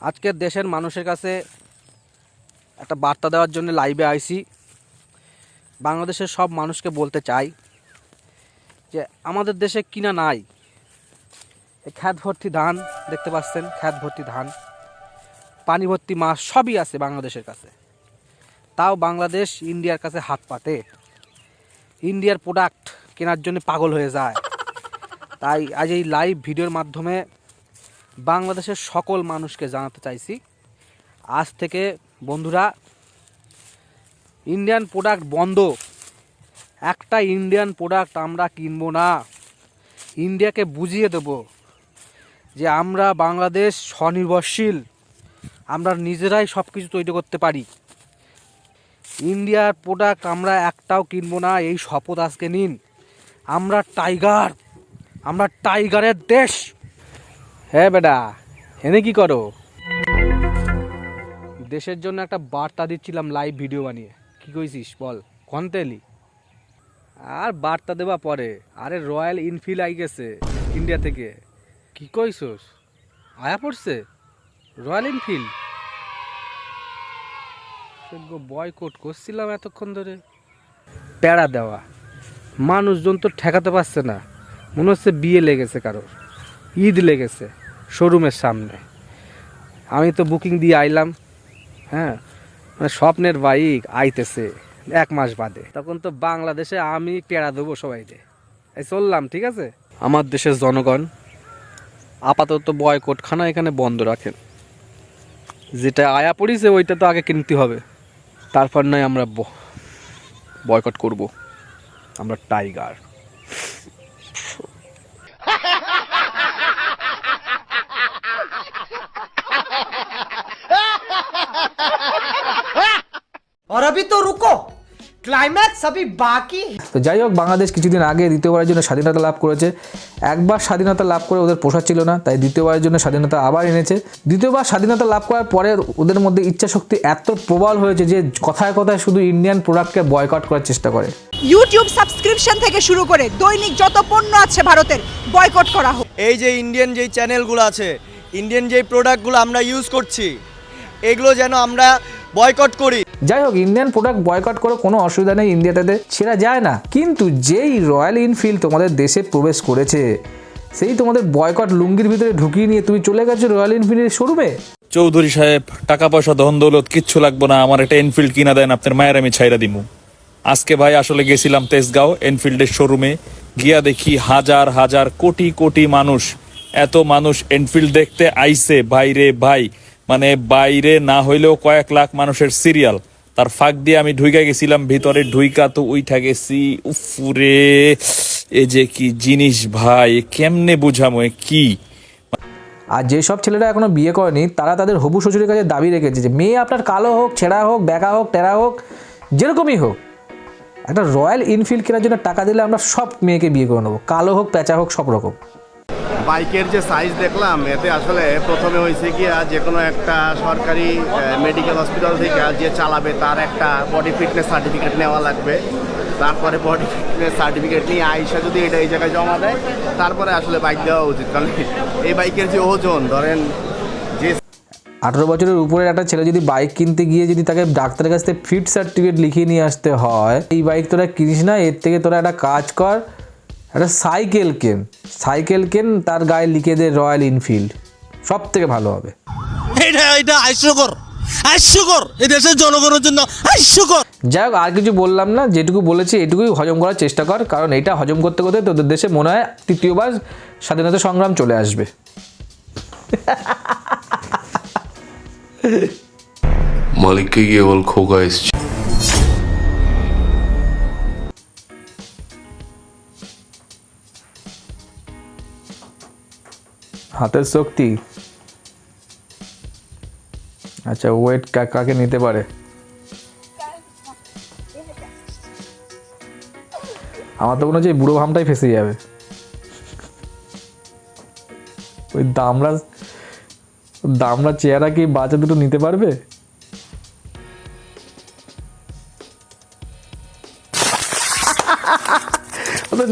আজকের দেশের মানুষের কাছে একটা বার্তা দেওয়ার জন্য লাইভে আইসি বাংলাদেশের সব মানুষকে বলতে চাই যে, আমাদের দেশে কিনা নাই খ্যাত ভর্তি ধান, দেখতে পাচ্ছেন, খ্যাত ভর্তি ধান, পানি ভর্তি মাছ সবই আছে বাংলাদেশের কাছে। তাও বাংলাদেশ ইন্ডিয়ার কাছে হাত পাতে। ইন্ডিয়ার প্রোডাক্ট কেনার জন্য পাগল হয়ে যায়। তাই আজ এই লাইভ ভিডিওর মাধ্যমে বাংলাদেশের সকল মানুষকে জানাতে চাইছি। আজ থেকে বন্ধুরা ইন্ডিয়ান প্রোডাক্ট বন্ধ। একটা ইন্ডিয়ান প্রোডাক্ট আমরা কিনবো না। ইন্ডিয়াকে বুঝিয়ে দেব যে আমরা বাংলাদেশ স্বনির্ভরশীল। আমরা নিজেরাই সব কিছু তৈরি করতে পারি। ইন্ডিয়ার প্রোডাক্ট আমরা একটাও কিনবো না, এই শপথ আজকে নিন। আমরা টাইগার আমরা টাইগারের দেশ। হ্যাঁ বেটা, এনে কি করো? দেশের জন্য একটা বার্তা দিচ্ছিলাম লাইভ ভিডিও বানিয়ে। কি কইছিস বল, কন্তেলি? আর বার্তা দেবা পরে। আরে রয়্যাল ইনফিল্ড আই গেছে ইন্ডিয়া থেকে। কি কইছস? আয়া পড়ছে? রয়্যাল ইনফিল্ড বয়কট করছিলাম এতক্ষণ ধরে। প্যাড়া দেওয়া। মানুষজন তো ঠেকাতে পারছে না। মনে হচ্ছে বিয়ে লেগেছে কারোর। ঈদ লেগেছে শোরুমের সামনে। আমি তো বুকিং দিয়ে আইলাম হ্যাঁ? মানে স্বপ্নের বাইক আইতেছে এক মাস বাদে। তখন তো বাংলাদেশে আমি পেড়া দেবো সবাইকে। এই চললাম, ঠিক আছে? আমার দেশের জনগণ আপাতত বয়কটখানা এখানে বন্ধ রাখেন। যেটা আয়া পড়িছে, ওইটা তো আগে কিনতে হবে। তারপর নয় আমরা বয়কট করব। আমরা টাইগার। और अभी तो रुको क्लाइमैक्स अभी बाकी है তো যাই হোক বাংলাদেশ কিছুদিন আগে দ্বিতীয়বারের জন্য স্বাধীনতা লাভ করেছে একবার স্বাধীনতা লাভ করে ওদের পোষাচ্ছিল না তাই দ্বিতীয়বারের জন্য স্বাধীনতা আবার এনেছে দ্বিতীয়বার স্বাধীনতা লাভ করার পরে ওদের মধ্যে ইচ্ছা শক্তি এত প্রবল হয়েছে যে কথায় কথায় শুধু ইন্ডিয়ান প্রোডাক্টকে বয়কট করার চেষ্টা করে ইউটিউব সাবস্ক্রিপশন থেকে শুরু করে দৈনিক যত পণ্য আছে ভারতের বয়কট করা হোক এই যে ইন্ডিয়ান যেই চ্যানেলগুলো আছে ইন্ডিয়ান যেই প্রোডাক্টগুলো আমরা ইউজ করছি এগুলো যেন আমরা বয়কট করি। যাই হোক ইন্ডিয়ান প্রোডাক্ট বয়কট করে কোনো অসুবিধা নেই ইন্ডিয়াতে ছেড়া যায় না। কিন্তু যেই রয়্যাল ইনফিল্ড তোমাদের দেশে প্রবেশ করেছে সেই তোমাদের বয়কট লুঙ্গির ভিতরে ঢুকিয়ে নিয়ে তুমি চলে গেছো রয়্যাল ইনফিল্ডের শোরুমে চৌধুরী সাহেব টাকা পয়সা ধন দৌলত কিচ্ছু লাগবে না আমার একটা এনফিল্ড কিনা দেন আপনার মায়ের আমি ছাইরা দিমু। আজকে ভাই আসলে গেছিলাম তেজগাঁও এনফিল্ডের শোরুমে গিয়া দেখি হাজার হাজার কোটি কোটি মানুষ এত মানুষ এনফিল্ড দেখতে আইছে বাইরে ভাই। মানে বাইরে না হইলেও কয়েক লাখ মানুষের সিরিয়াল। তার ফাঁক দিয়ে আমি ঢুইকা গেছিলাম, ভিতরে ঢুইকা তো উইঠা গেছি। উফুরে, এ যে কি জিনিস ভাই কেমনে বুঝামো কি? আর যেসব ছেলেরা এখনও বিয়ে করেনি, তারা তাদের হবু শ্বশুরের কাছে দাবি রেখেছে যে, মেয়ে আপনার কালো হোক, ছেঁড়া হোক বেকা হোক টেরা হোক, যেরকমই হোক, একটা রয়্যাল ইনফিল্ড কেনার জন্য টাকা দিলে আমরা সব মেয়েকে বিয়ে করে নেব। কালো হোক পেঁচা হোক, সব রকম। বাইকের যে সাইজ দেখলাম এতে আসলে প্রথমে হয়েছে কি আহ, যে কোনো একটা সরকারি মেডিকেল হসপিটাল থেকে যে চালাবে তার একটা বডি ফিটনেস সার্টিফিকেট নেওয়া লাগবে। তারপরে বডি ফিটনেস সার্টিফিকেট নিয়ে আইসা যদি এটা এই জায়গায় জমা দেয় তারপরে আসলে বাইক দেওয়া উচিত। কারণ এই বাইকের যে ওজন ধরেন যে আঠেরো বছরের উপরের একটা ছেলে যদি বাইক কিনতে গিয়ে যদি তাকে ডাক্তারের কাছ থেকে ফিট সার্টিফিকেট লিখিয়ে নিয়ে আসতে হয় এই বাইক তোরা কিনিস না এর থেকে তোরা একটা কাজ কর একটা সাইকেল কেন? সাইকেল কেন তার গায়ে লিখে দে রয়্যাল ইনফিল্ড সব থেকে ভালো হবে। এটা এটা হাস্যকর এই দেশের জনগণের জন্য হাস্যকর। যাই হোক আর কিছু বললাম না যেটুকু বলেছি এটুকুই হজম করার চেষ্টা কর কারণ এটা হজম করতে করতে তোদের দেশে মনে হয় তৃতীয়বার স্বাধীনতা সংগ্রাম চলে আসবে। মালিককে গিয়ে বল খোকা এসছে। হাতের শক্তি? আচ্ছা ওয়েট কাকে নিতে পারে? আমার তো মনে হচ্ছে বুড়ো ভামটাই ফেসে যাবে। ওই দামরা দামরা চেহারা কি বাচ্চা দুটো নিতে পারবে?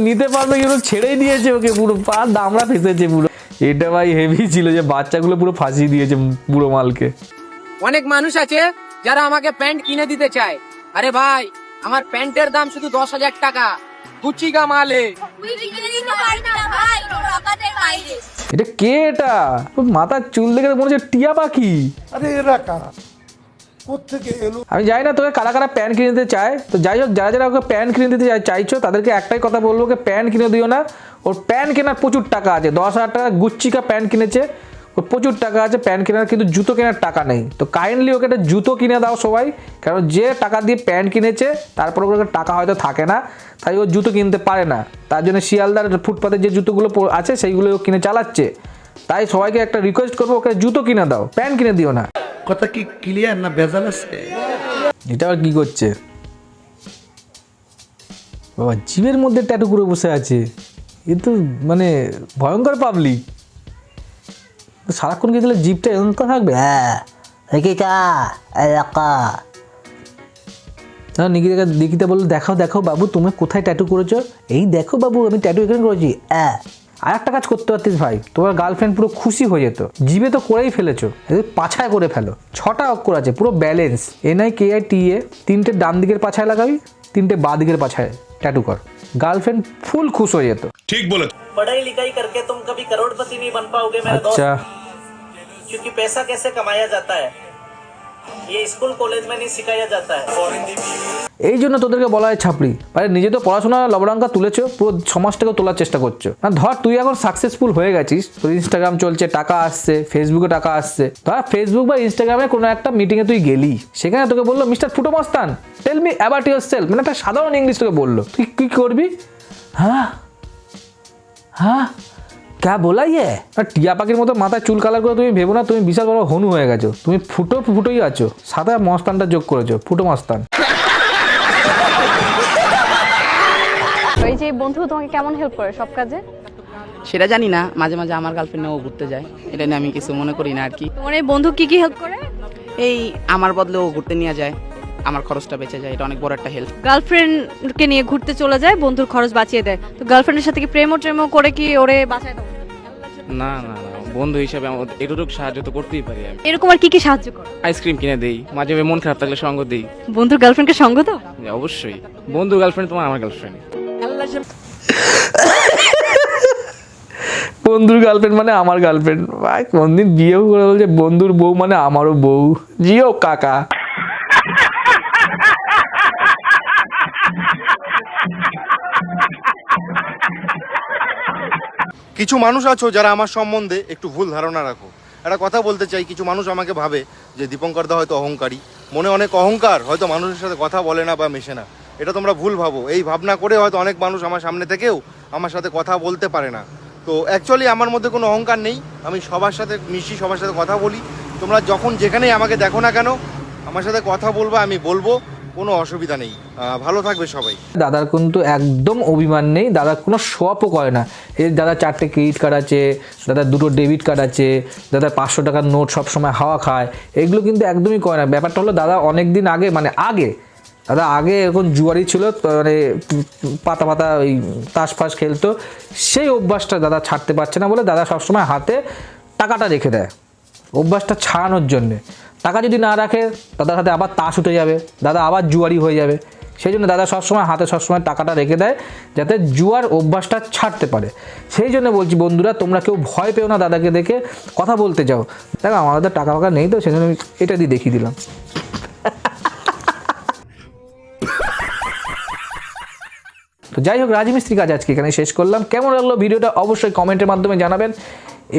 নিতে পারবে কিন্তু ছেড়েই দিয়েছে ওকে পুরো পা দামরা ফেসেছে পুরো এটা ভাই হেভি ছিল যে বাচ্চাগুলো পুরো ফাঁসিয়ে দিয়েছে পুরো মালকে। অনেক মানুষ আছে যারা আমাকে প্যান্ট কিনে দিতে চায়। আরে ভাই আমার প্যান্টের দাম শুধু দশ হাজার টাকা। গুচি গা মালে। এটা কে এটা? মাথার চুল দেখে মনে হচ্ছে টিয়া পাখি। আমি জানি না তোকে কারা কারা প্যান্ট কিনে দিতে চায়। তো যাই হোক, যারা যারা ওকে প্যান্ট কিনে দিতে চাইছো, তাদেরকে একটাই কথা বলব, ওকে প্যান্ট কিনে দিও না। ওর প্যান্ট কেনার প্রচুর টাকা আছে। দশ হাজার টাকা গুচ্ছিকা প্যান্ট কিনেছে। ওর প্রচুর টাকা আছে প্যান্ট কেনার, কিন্তু জুতো কেনার টাকা নেই। তো কাইন্ডলি ওকে একটা জুতো কিনে দাও সবাই। কারণ যে টাকা দিয়ে প্যান্ট কিনেছে তারপর ওর কাছে টাকা হয়তো থাকে না। তাই ও জুতো কিনতে পারে না। তার জন্য শিয়ালদার ফুটপাতে যে জুতোগুলো আছে সেইগুলো ও কিনে চালাচ্ছে। তাই সবাইকে একটা রিকোয়েস্ট করব ওকে জুতো কিনে দাও প্যান্ট কিনে দিও না। কথা কি ক্লিয়ার না ভেজাল আছে? এটা আবার কি করছে? বাবা জিভের মধ্যে ট্যাটু করে বসে আছে। এ তো মানে ভয়ঙ্কর পাবলিক সারাক্ষণ গেছিলে জিভটা এরকম করে থাকবে? হ্যাঁ এলাকা নিকিতাকে নিকিতা বলল দেখাও দেখাও বাবু তুমি কোথায় ট্যাটু করেছ? এই দেখো বাবু আমি ট্যাটু এখানে করেছি। হ্যাঁ। আর একটা কাজ করতে পারতিস ভাই তোমার গার্লফ্রেন্ড পুরো খুশি হয়ে যেত জিভে তো করেই ফেলেছো এদের পাছায় করে ফেলো ছটা অক্ষর আছে পুরো balance N I K I T A তিনটে ডান দিকের পাছায় লাগাবি তিনটে বা দিকের পাছায় ট্যাটু কর গার্লফ্রেন্ড ফুল খুশ হয়ে যেত पढ़ाई लिखाई करके तुम कभी करोड़पति नहीं बन पाओगे मेरे আচ্ছা क्योंकि पैसा कैसे कमाया जाता है এই জন্য তোদেরকে বলা হয় ছাপড়ি। আরে, নিজে তো পড়াশোনা লবরাঙ্কা তুলেছো, পুরো সমাজটাকে তোলার চেষ্টা করছ। না, ধর, তুই এখন সাকসেসফুল হয়ে গেছিস, তোর ইনস্টাগ্রাম চলছে, টাকা আসছে ফেসবুকে টাকা আসছে। ধর ফেসবুক বা ইনস্টাগ্রামে কোনো একটা মিটিংয়ে তুই গেলি। সেখানে তোকে বলল মিস্টার ফুটোমস্তান tell me about yourself মানে একটা সাধারণ ইংলিশ তোকে বলল। তুই কী করবি? হ্যাঁ? হ্যাঁ? ক্যা বলা ইয়ে আর টিয়া পাখির মতো মাথায় চুল কালার করে তুমি ভেবো না তুমি বিশাল বড় হনু হয়ে গেছো তুমি ফুটো ফুটোই আছো সাদা মস্তানটা যোগ করেছ ফুটো মস্তান ওই যে বন্ধু তোমাকে কেমন হেল্প করে সব কাজে? সেটা জানি না মাঝে মাঝে আমার গার্লফ্রেন্ড ও ঘুরতে যায়। এটা নিয়ে আমি কিছু মনে করি না আর কি। তোমার এই বন্ধু কি কি হেল্প করে? এই আমার বদলে ও ঘুরতে নিয়ে যায়। আমার খরচটা বেঁচে যায় এটা অনেক বড় একটা হেল্প গার্লফ্রেন্ডকে নিয়ে ঘুরতে চলে যায় বন্ধুর খরচ বাঁচিয়ে দেয়। তো গার্লফ্রেন্ডের সাথে কি প্রেমও ট্রেমও করে কি ওরে বাঁচায় দাও না না না বন্ধু হিসাবে আমার এটুকু সাহায্য তো করতেই পারি আমি। এরকম আর কি কি সাহায্য করো? আইসক্রিম কিনে দেই মাঝে মাঝে মন খারাপ থাকলে সঙ্গ দিই। বন্ধুর গার্লফ্রেন্ডকে সঙ্গ দাও? অবশ্যই। বন্ধু গার্লফ্রেন্ড তোমার আমার গার্লফ্রেন্ড বন্ধুর গার্লফ্রেন্ড মানে আমার গার্লফ্রেন্ড ভাই কোনদিন বিয়েও করে বলছে বন্ধুর বউ মানে আমারও বউ। জিও কাকা। কিছু মানুষ আছো যারা আমার সম্বন্ধে একটু ভুল ধারণা রাখো। একটা কথা বলতে চাই, কিছু মানুষ আমাকে ভাবে যে দীপঙ্কর দা হয়তো অহংকারী। মনে অনেক অহংকার, হয়তো মানুষের সাথে কথা বলে না বা মেশে না। এটা তোমরা ভুল ভাবো। এই ভাবনা করে হয়তো অনেক মানুষ আমার সামনে থেকেও আমার সাথে কথা বলতে পারে না। তো অ্যাকচুয়ালি আমার মধ্যে কোনো অহংকার নেই। আমি সবার সাথে মিশি, সবার সাথে কথা বলি। তোমরা যখন যেখানেই আমাকে দেখো না কেন, আমার সাথে কথা বলব, আমি বলব। কোনো অসুবিধা নেই। ভালো থাকবে সবাই। দাদার কিন্তু একদম অভিমান নেই। দাদা কোনো শপও করে না। এই দাদা চারটে ক্রেডিট কার্ড আছে, দাদা দুটো ডেবিট কার্ড আছে, দাদা পাঁচশো টাকার নোট সবসময় হাওয়া খায়। এগুলো কিন্তু একদমই করে না। ব্যাপারটা হলো দাদা অনেক দিন আগে মানে আগে, দাদা আগে এরকম জুয়ারি ছিল মানে পাতা পাতা ওই তাস ফাস খেলতো। সেই অভ্যাসটা দাদা ছাড়তে পারছে না বলে দাদা সবসময় হাতে টাকাটা রেখে দেয়। অভ্যাসটা ছাড়ানোর জন্যে। টাকা যদি না রাখে, দাদার হাতে আবার তাস উঠে যাবে, দাদা আবার জুয়ারি হয়ে যাবে। সেই জন্য দাদা সবসময় হাতে সবসময় টাকাটা রেখে দেয়, যাতে জুয়ার অভ্যাসটা ছাড়তে পারে। সেই জন্য বলছি, বন্ধুরা, তোমরা কেউ ভয় পেও না দাদাকে দেখে, কথা বলতে যাও। দেখো আমাদের টাকা ফাকা নেই তো, সেই জন্য আমি এটা দিয়ে দেখিয়ে দিলাম। তো যাই হোক রাজমিস্ত্রি কাজ আজকে এখানে শেষ করলাম। কেমন লাগল ভিডিওটা অবশ্যই কমেন্টের মাধ্যমে জানাবেন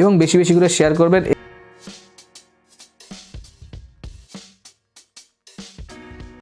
এবং বেশি বেশি করে শেয়ার করবেন।